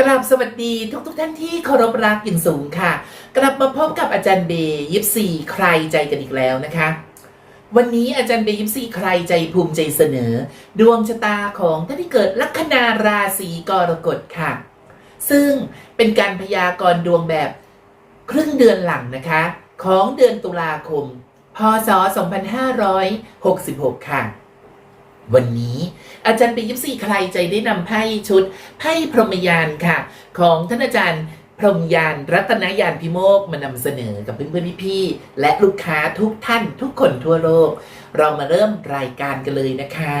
กราบสวัสดีทุกทุกท่านที่เคารพรักอย่างสูงค่ะ กลับมาพบกับอาจารย์เบย์ยิปซีใครใจกันอีกแล้วนะคะ วันนี้อาจารย์เบย์ยิปซีใครใจภูมิใจเสนอ ดวงชะตาของท่านที่เกิดลัคนาราศีกรกฎค่ะ ซึ่งเป็นการพยากรณ์ดวงแบบครึ่งเดือนหลังนะคะ ของเดือนตุลาคม พศ 2566 ค่ะ วันนี้ อาจารย์ปียิปซีใครใจได้นำไพ่ชุดไพ่พรหมยานค่ะ ของท่านอาจารย์พรหมยานรัตนยานพิโมกมานำเสนอกับเพื่อนๆพี่ๆและลูกค้าทุกท่านทุกคนทั่วโลก เรามาเริ่มรายการกันเลยนะคะ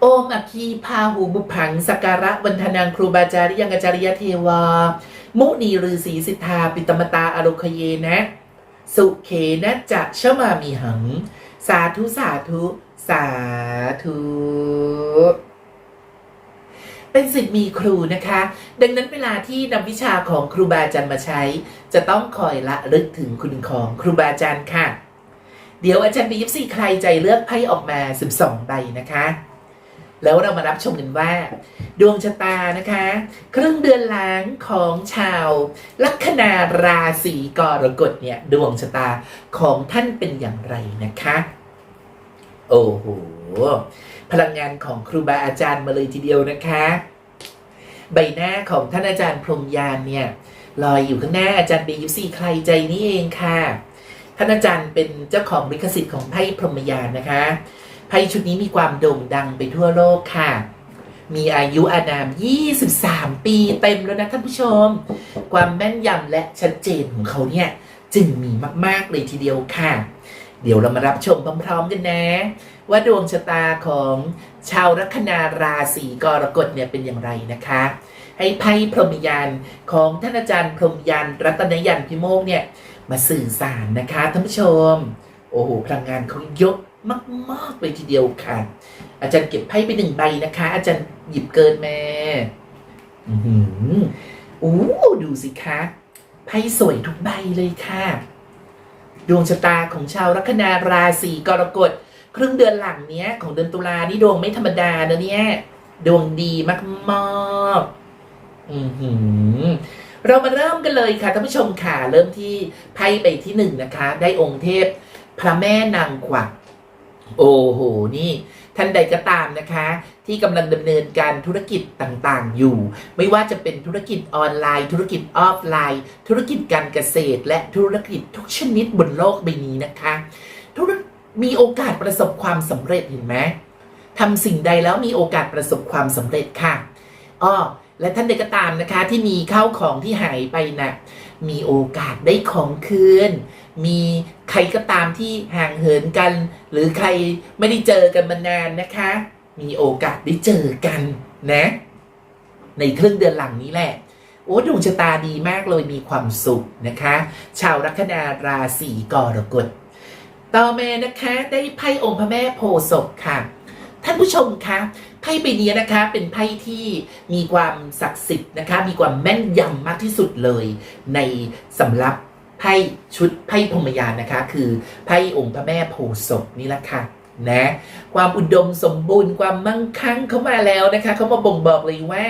โอมอคีพาหูบุพังสกการะวันธนังครูบาจาริยังอาจาริยเทวา มุนีฤาษีสิทธา ปิตมตาอโลคเยนะ สุเขนะจะชมามีหัง สาธุสาธุสาธุเป็นสิทธิ์มีครูนะคะ ดังนั้นเวลาที่นำวิชาของครูบาอาจารย์มาใช้ จะต้องคอยละลึกถึงคุณของครูบาอาจารย์ค่ะ เดี๋ยวอาจารย์บียิปซีใครใจเลือกไพ่ออกมา 12 ใบนะคะ แล้วเรามารับชมกันว่า ดวงชะตานะคะ ครึ่งเดือนหล้างของชาว ลัคนาราศีกรกฎเนี่ย ดวงชะตาของท่านเป็นอย่างไรนะคะ โอ้โห พลังงานของครูบาอาจารย์มาเลยทีเดียวนะคะ ใบหน้าของท่านอาจารย์พรมยานเนี่ยลอยอยู่ข้างหน้าอาจารย์เบยุสีใครใจนี่เองค่ะ ท่านอาจารย์เป็นเจ้าของลิขสิทธิ์ของไพ่พรหมยานนะคะ ไพ่ชุดนี้มีความโด่งดังไปทั่วโลกค่ะ มีอายุอานาม 23 ปีเต็มแล้วนะท่านผู้ชม ความแม่นยำและชัดเจนของเขาเนี่ยจึงมีมาก ๆ เลยทีเดียวค่ะ เดี๋ยวเรามารับชมพร้อมๆกันนะ ว่าดวงชะตาของชาวลัคนาราศีกรกฎเนี่ยเป็นอย่างไรนะคะ ให้ไพ่พรหมยานของท่านอาจารย์พรหมยานรัตนยันพิโมกเนี่ยมาสื่อสารนะคะท่านผู้ชม โอ้โหพลังงานเขาเยอะมากๆเลยทีเดียวค่ะ อาจารย์เก็บไพ่ไปหนึ่งใบนะคะ อาจารย์หยิบเกินแม่อือหืออู้ดูสิคะไพ่สวยทุกใบเลยค่ะ ดวงชะตาของชาวลัคนาราศีกรกฎครึ่งเดือนหลังเนี้ย ของเดือนตุลานี่ดวงไม่ธรรมดานะเนี่ย ดวงดีมากๆอือหือเรามาเริ่มกันเลยค่ะท่านผู้ชมค่ะเริ่มที่ไพ่ใบที่หนึ่งนะคะ ได้องค์เทพ พระแม่นางกวักโอ้โหนี่ ท่านใดก็ตามนะคะ ที่กำลังดำเนินการธุรกิจต่างๆ อยู่ ไม่ว่าจะเป็นธุรกิจออนไลน์ ธุรกิจออฟไลน์ ธุรกิจการเกษตร และธุรกิจทุกชนิดบนโลกใบนี้นะคะธุรมีโอกาสประสบความสำเร็จเห็นไหมทำสิ่งใดแล้วมีโอกาสประสบความสำเร็จค่ะอ้อ และท่านใดก็ตามนะคะที่มีข้าวของที่หายไปนะ่ะมีโอกาสได้ของคืน มีใครก็ตามที่ห่างเหินกัน หรือใครไม่ได้เจอกันมานานนะคะ มีโอกาสได้เจอกันนะ ในครึ่งเดือนหลังนี้แหละ โอ้ดวงชะตาดีมากเลยมีความสุขนะคะ ชาวลัคนาราศีกรกฎ ต่อมานะคะได้ไพ่องค์พระแม่โพศพค่ะ ท่านผู้ชมคะ ไพ่ใบนี้นะคะเป็นไพ่ที่มีความศักดิ์สิทธิ์นะคะ มีความแม่นยำมากที่สุดเลยในสำหรับไพ่ชุดไพ่พรมยานนะคะ คือไพ่องค์พระแม่โพธิ์ศพนี่แหละค่ะนะความอุดมสมบูรณ์ความมั่งคั่งเข้ามาแล้วนะคะเขามาบ่งบอกเลยว่า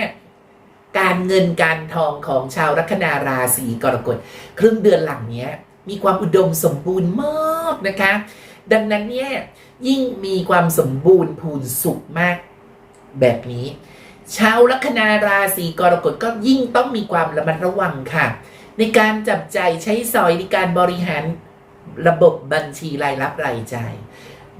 การเงินการทองของชาวลัคนาราศีกรกฎครึ่งเดือนหลังเนี้ย มีความอุดมสมบูรณ์มากนะคะ ดังนั้นเนี่ยยิ่งมีความสมบูรณ์พูนสุขมาก แบบนี้ ชาวลัคนาราศีกรกฎก็ยิ่งต้องมีความระมัดระวังค่ะ ในการจับใจใช้สอยในการบริหารระบบบัญชีรายรับรายจ่าย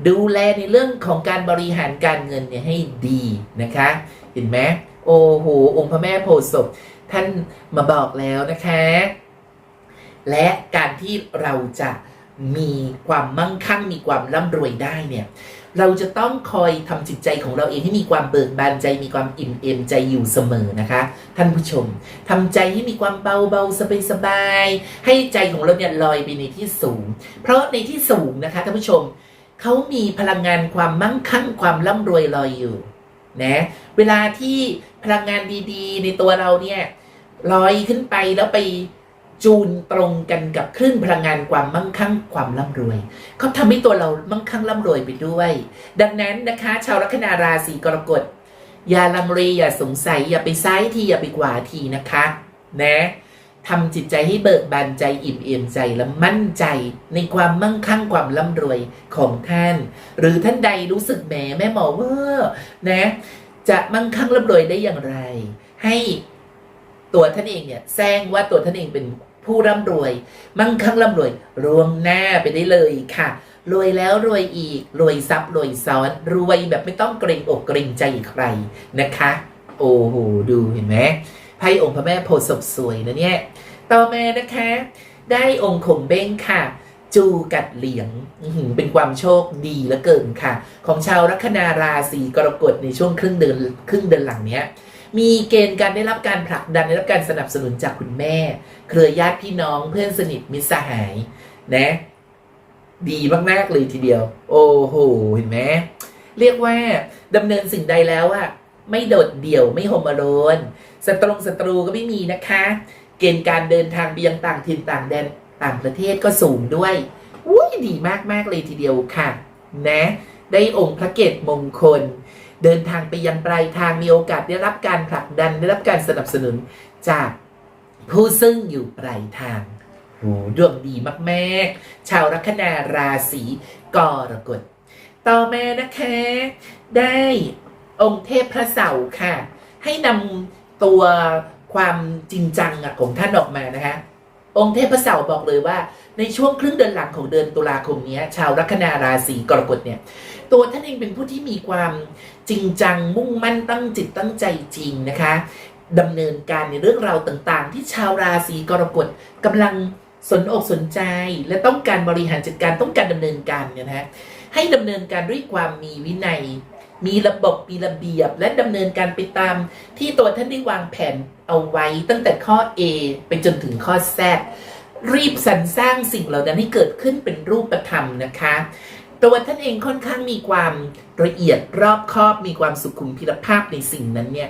ดูแลในเรื่องของการบริหารการเงินเนี่ยให้ดีนะคะ เห็นไหมโอ้โหองค์พระแม่โพธิ์ศพท่านมาบอกแล้วนะคะ และการที่เราจะมีความมั่งคั่งมีความร่ำรวยได้เนี่ย เราจะต้องคอยทำจิตใจของเราเองให้มีความเบิกบานใจมีความอิ่มเอมใจอยู่เสมอนะคะ ท่านผู้ชมทำใจให้มีความเบาเบาสบายสบายให้ใจของเราเนี่ยลอยไปในที่สูง เพราะในที่สูงนะคะท่านผู้ชมเขามีพลังงานความมั่งคั่งความร่ำรวยลอยอยู่นะเวลาที่พลังงานดีๆ ในตัวเราเนี่ยลอยขึ้นไปแล้วไป จูนตรงกันกับคลื่นพลังงานความมั่งคั่งความร่ำรวยเขาทำให้ตัวเรามั่งคั่งร่ำรวยไปด้วย ดังนั้นนะคะ ชาวลัคนาราศีกรกฎอย่าลังเลอย่าสงสัยอย่าไปซ้ายทีอย่าไปขวาทีนะคะนะทำจิตใจให้เบิกบานใจอิ่มเอี่ยมใจและมั่นใจในความมั่งคั่งความร่ำรวยของท่าน หรือท่านใดรู้สึกแหมแม่หมอเวอร์นะ จะมั่งคั่งร่ำรวยได้อย่างไร ให้ตัวท่านเองเนี่ยแซงว่าตัวท่านเองเป็น ผู้ร่ำรวย มั่งคั่งร่ำรวยรวงหน้าไปได้เลยค่ะ รวยแล้วรวยอีก รวยซับรวยซ้อน รวยแบบไม่ต้องเกรงอกเกรงใจใครนะคะ โอ้โหดูเห็นไหมไพ่องค์พระแม่โพธิ์ศพสวยนะเนี่ย ต่อมานะคะ ได้องค์ขงเบ้งค่ะจูกัดเหลียงเป็นความโชคดีเหลือเกินค่ะ ของชาวลัคนาราศีกรกฎในช่วงครึ่งเดือนครึ่งเดือนหลังเนี้ย มีเกณฑ์การได้รับการผลักดันได้รับการสนับสนุนจากคุณแม่ เครือญาติพี่น้องเพื่อนสนิทมิตรสหายนะ ดีมากๆเลยทีเดียว โอ้โหเห็นไหมเรียกว่าดำเนินสิ่งใดแล้วอะไม่โดดเดี่ยวไม่โฮมอโรนศัตรูศัตรูก็ไม่มีนะคะ เกณฑ์การเดินทางไปยังต่างถิ่นต่างแดนต่างประเทศก็สูงด้วยอุ้ยดีมากๆเลยทีเดียวค่ะ นะ ได้องค์พระเกตมงคล เดินทางไปยังปลายทางมีโอกาสได้รับการผลักดันได้รับการสนับสนุนจากผู้ซึ่งอยู่ปลายทางโหดวงดีมากๆ ชาวลัคนาราศีกรกฎ ต่อมานะคะ ได้องค์เทพพระเสาร์ค่ะ ให้นำตัวความจริงจังอะของท่านออกมานะคะ องค์เทพพระเสาบอกเลยว่า ในช่วงครึ่งเดือนหลังของเดือนตุลาคมนี้ชาวลัคนาราศีกรกฎเนี่ย ตัวท่านเองเป็นผู้ที่มีความ จริงจังมุ่งมั่นตั้งจิตตั้งใจจริงนะคะดำเนินการในเรื่องราวต่างๆ ที่ชาวราศีกรกฎกำลังสนอกสนใจ และต้องการบริหารจัดการต้องการดำเนินการเนี่ยนะฮะให้ดำเนินการด้วยความมีวินัย มีระบบมีระเบียบ และดำเนินการไปตาม ที่ตัวท่านได้วางแผนเอาไว้ตั้งแต่ข้อ A ไปจนถึงข้อ Z รีบสรรสร้างสิ่งเหล่านั้นให้เกิดขึ้นเป็นรูปธรรมนะคะ ตัวท่านเองค่อนข้างมีความละเอียดรอบคอบมีความสุขุมพิรภาพในสิ่งนั้นเนี่ย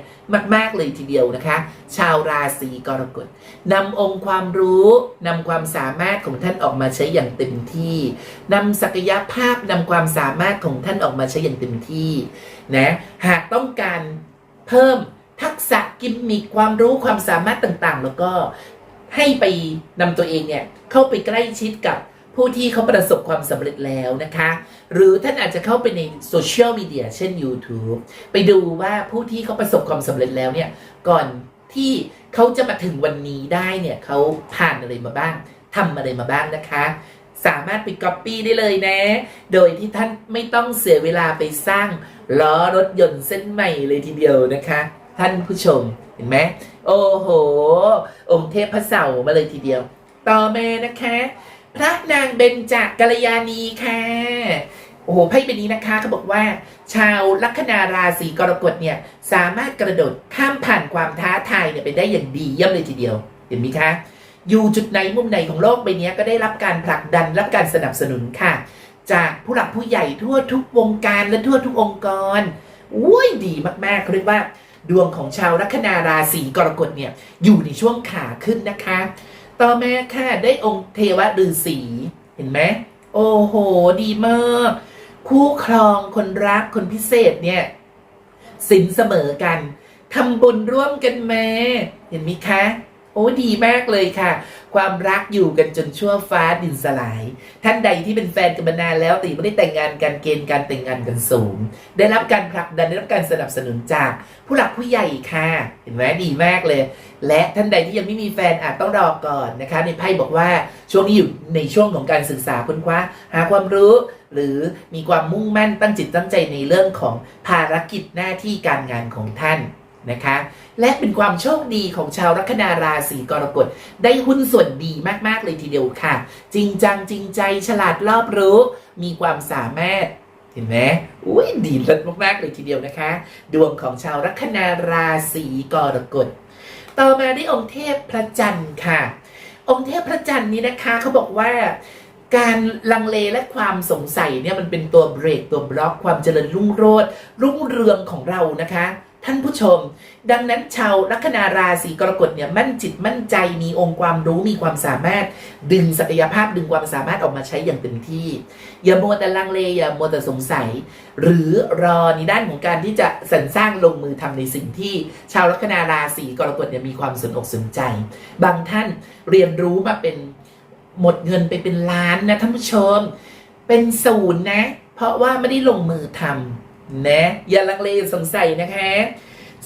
มาก ๆ เลยทีเดียวนะคะ ชาวราศีกรกฎนำองค์ความรู้นำความสามารถของท่านออกมาใช้อย่างเต็มที่นำศักยภาพนำความสามารถของท่านออกมาใช้อย่างเต็มที่นะหากต้องการเพิ่มทักษะกิมมิคความรู้ความสามารถต่างๆ แล้วก็ให้ไปนำตัวเองเนี่ยเข้าไปใกล้ชิดกับ ผู้ที่เขาประสบความสำเร็จแล้วนะคะ หรือท่านอาจจะเข้าไปในโซเชียลมีเดียเช่น YouTube ไปดูว่าผู้ที่เขาประสบความสำเร็จแล้วเนี่ย ก่อนที่เขาจะมาถึงวันนี้ได้เนี่ยเขาผ่านอะไรมาบ้างทำอะไรมาบ้างนะคะ สามารถไปก๊อปปี้ได้เลยนะ โดยที่ท่านไม่ต้องเสียเวลาไปสร้างล้อรถยนต์เส้นใหม่เลยทีเดียวนะคะ ท่านผู้ชมเห็นไหมโอ้โห องค์เทพพระเสาร์มาเลยทีเดียว ต่อมานะคะ พระนางเบญจกัลยาณีค่ะโอ้โหไพ่ใบนี้นะคะเขาบอกว่า ชาวลัคนาราศีกรกฎเนี่ยสามารถกระโดดข้ามผ่านความท้าทายเนี่ยไปได้อย่างดีเยี่ยมเลยทีเดียว เห็นไหมคะ อยู่จุดไหนมุมไหนของโลกใบนี้ก็ได้รับการผลักดันรับการสนับสนุนค่ะ จากผู้หลักผู้ใหญ่ทั่วทุกวงการและทั่วทุกองค์กรอุ้ยดีมากๆเขาเรียกว่า ดวงของชาวลัคนาราศีกรกฎเนี่ยอยู่ในช่วงขาขึ้นนะคะ ต่อมาค่ะได้องค์เทวฤาษีเห็นไหมโอ้โห ดีมาก คู่ครองคนรักคนพิเศษเนี่ยสินเสมอกันทำบุญร่วมกันแม่เห็นไหมคะ อ้ดีมากเลยค่ะ ความรักอยู่กันจนชั่วฟ้าดินสลาย ท่านใดที่เป็นแฟนกันมานานแล้วแต่ยังไม่ได้แต่งงานกันเกณฑ์การแต่งงานกันสูง ได้รับการผลักดันได้รับการสนับสนุนจากผู้หลักผู้ใหญ่ค่ะ เห็นไหมดีมากเลย และท่านใดที่ยังไม่มีแฟนอาจต้องรอก่อนนะคะ ในไพ่บอกว่าช่วงนี้อยู่ในช่วงของการศึกษาค้นคว้า หาความรู้หรือมีความมุ่งมั่นตั้งจิตตั้งใจในเรื่องของภารกิจหน้าที่การงานของท่าน นะคะ และเป็นความโชคดีของชาวลัคนาราศีกรกฎได้หุ้นส่วนดีมากๆเลยทีเดียวค่ะ จริงจังจริงใจฉลาดรอบรู้ มีความสามารถเห็นไหมอุ้ยดีเลิศมากๆเลยทีเดียวนะคะ ดวงของชาวลัคนาราศีกรกฎต่อมาได้องค์เทพพระจันทร์ค่ะ องค์เทพพระจันทร์นี้นะคะเขาบอกว่าการลังเลและความสงสัยเนี่ยมันเป็นตัวเบรกตัวบล็อกความเจริญรุ่งโรจน์รุ่งเรืองของเรานะคะ ท่านผู้ชม ดังนั้นชาวลัคนาราศีกรกฎเนี่ยมั่นจิตมั่นใจมีองค์ความรู้มีความสามารถ ดึงศักยภาพดึงความสามารถออกมาใช้อย่างเต็มที่ อย่ามัวแต่ลังเลอย่ามัวแต่สงสัย หรือรอในด้านของการที่จะสรรสร้างลงมือทำในสิ่งที่ ชาวลัคนาราศีกรกฎเนี่ยมีความสนอกสนใจ บางท่านเรียนรู้มาเป็นหมดเงินไปเป็นล้านนะท่านผู้ชม เป็นศูนย์นะ เพราะว่าไม่ได้ลงมือทำ นะอย่าลังเลสงสัยนะคะ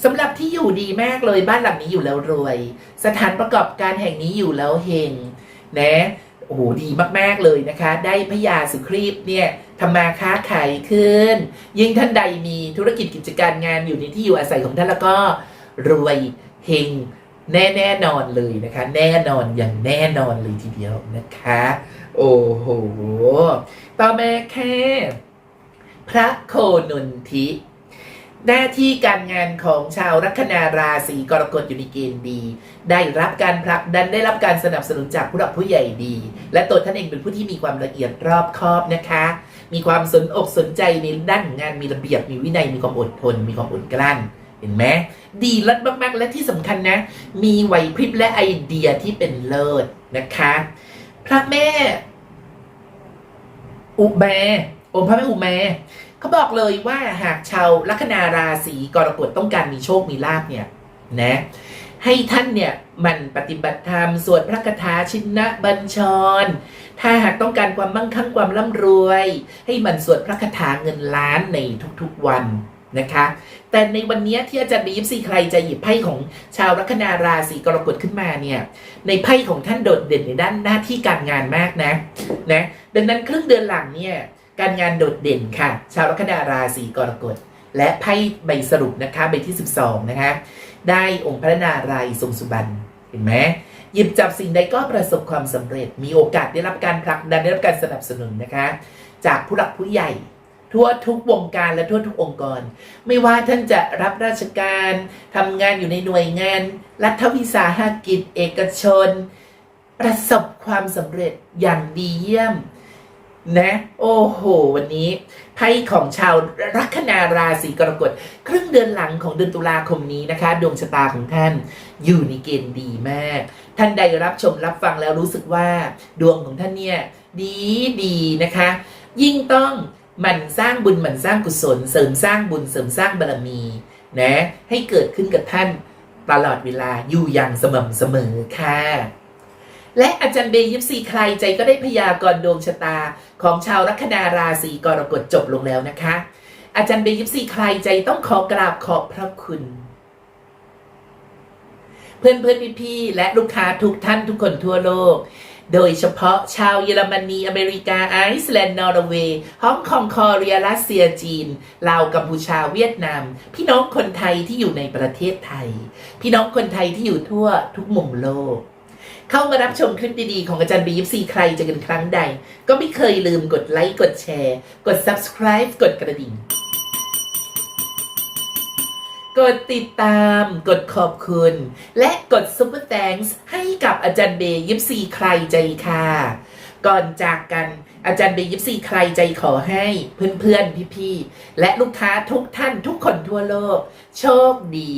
สำหรับที่อยู่ดีมากเลยบ้านหลังนี้อยู่แล้วรวย สถานประกอบการแห่งนี้อยู่แล้วเฮงนะโอ้โหดีมากๆเลยนะคะ ได้พญาสุครีบเนี่ยทำมาค้าขายขึ้น ยิ่งท่านใดมีธุรกิจกิจการงานอยู่ในที่อยู่อาศัยของท่านแล้วก็รวยเฮงแน่แน่นอนเลยนะคะ แน่นอนอย่างแน่นอนเลยทีเดียวนะคะ โอ้โหต่อมาแค่ พระโคนุนทิ หน้าที่การงานของชาวลัคนาราศีกรกฎอยู่ในเกณฑ์ดี ได้รับการผลักดันได้รับการสนับสนุนจากผู้หลักผู้ใหญ่ดี และตัวท่านเองเป็นผู้ที่มีความละเอียดรอบคอบนะคะ มีความสนอกสนใจในด้านงานมีระเบียบมีวินัยมีความอดทน มีความอดกลั้นเห็นไหมดีเลิศมากๆ และที่สำคัญนะ มีไหวพริบและไอเดียที่เป็นเลิศนะคะ พระแม่ อุแม องค์พระแม่อุแมเขาบอกเลยว่าหากชาวลัคนาราศีกรกฎต้องการมีโชคมีลาภเนี่ยนะให้ท่านเนี่ยมันปฏิบัติธรรมสวดพระคาถาชินะบัญชร ถ้าหากต้องการความมั่งคั่งความร่ำรวย ให้มันสวดพระคาถาเงินล้านในทุกๆวันนะคะ แต่ในวันนี้ที่อาจารย์บียิปซีใครจะหยิบไพ่ของชาวลัคนาราศีกรกฎขึ้นมาเนี่ย ในไพ่ของท่านโดดเด่นในด้านหน้าที่การงานมากนะนะดังนั้นครึ่งเดือนหลังเนี่ย การงานโดดเด่นค่ะ ชาวลัคนาราศีกรกฎ และไพ่ใบสรุปนะคะใบที่ 12 นะคะ ได้องค์พระนารายณ์ทรงสุบรรณเห็นไหมหยิบจับสิ่งใดก็ประสบความสำเร็จ มีโอกาสได้รับการผลักดันได้รับการสนับสนุนนะคะ จากผู้หลักผู้ใหญ่ทั่วทุกวงการและทั่วทุกองค์กร ไม่ว่าท่านจะรับราชการทำงานอยู่ในหน่วยงาน รัฐวิสาหกิจ เอกชน ประสบความสำเร็จอย่างดีเยี่ยม นะ โอ้โห วันนี้ไพ่ของชาวลัคนาราศีกรกฎครึ่งเดือนหลังของเดือนตุลาคมนี้นะคะ ดวงชะตาของท่านอยู่ในเกณฑ์ดีมาก ท่านใดรับชมรับฟังแล้วรู้สึกว่าดวงของท่านเนี่ยดีดีนะคะ ยิ่งต้องหมั่นสร้างบุญหมั่นสร้างกุศล เสริมสร้างบุญเสริมสร้างบารมีนะให้เกิดขึ้นกับท่านตลอดเวลาอยู่อย่างสม่ำเสมอค่ะ และอาจารย์เบย์ยิปซีใครใจก็ได้พยากรณ์ดวงชะตาของชาวลัคนาราศีกรกฎจบลงแล้วนะคะ อาจารย์เบย์ยิปซีใครใจต้องขอกราบขอบพระคุณ เพื่อนเพื่อนพี่พี่และลูกค้าทุกท่านทุกคนทั่วโลก โดยเฉพาะชาวเยอรมนี อเมริกา ไอซ์แลนด์ นอร์เวย์ฮ่องกงคอเรียรัสเซียจีน ลาวกัมพูชาเวียดนาม พี่น้องคนไทยที่อยู่ในประเทศไทย พี่น้องคนไทยที่อยู่ทั่วทุกมุมโลก เข้ามารับชมคลิปดีๆ ของอาจารย์บีฟซีใครเจะกันครั้งใด ก็ไม่เคยลืมกดไลค์กดแชร์ กด subscribe กดกระดิ่ง กดติดตาม กดขอบคุณ และกดซุปเปอร์แตงส์ให้กับอาจารย์เบยิปซีใครใจค่ะ ก่อนจากกัน อาจารย์เบย์ยิปซีใครใจขอให้เพื่อนๆ พี่ๆ และลูกค้าทุกท่านทุกคนทั่วโลก โชคดี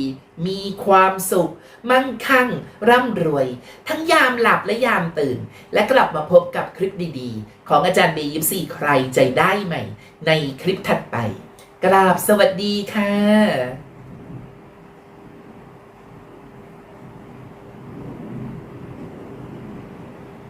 มีความสุข มั่งคั่ง ร่ำรวย ทั้งยามหลับและยามตื่น และกลับมาพบกับคลิปดีๆ ของอาจารย์เบย์ยิปซีใครใจได้ใหม่ ในคลิปถัดไป กราบสวัสดีค่ะ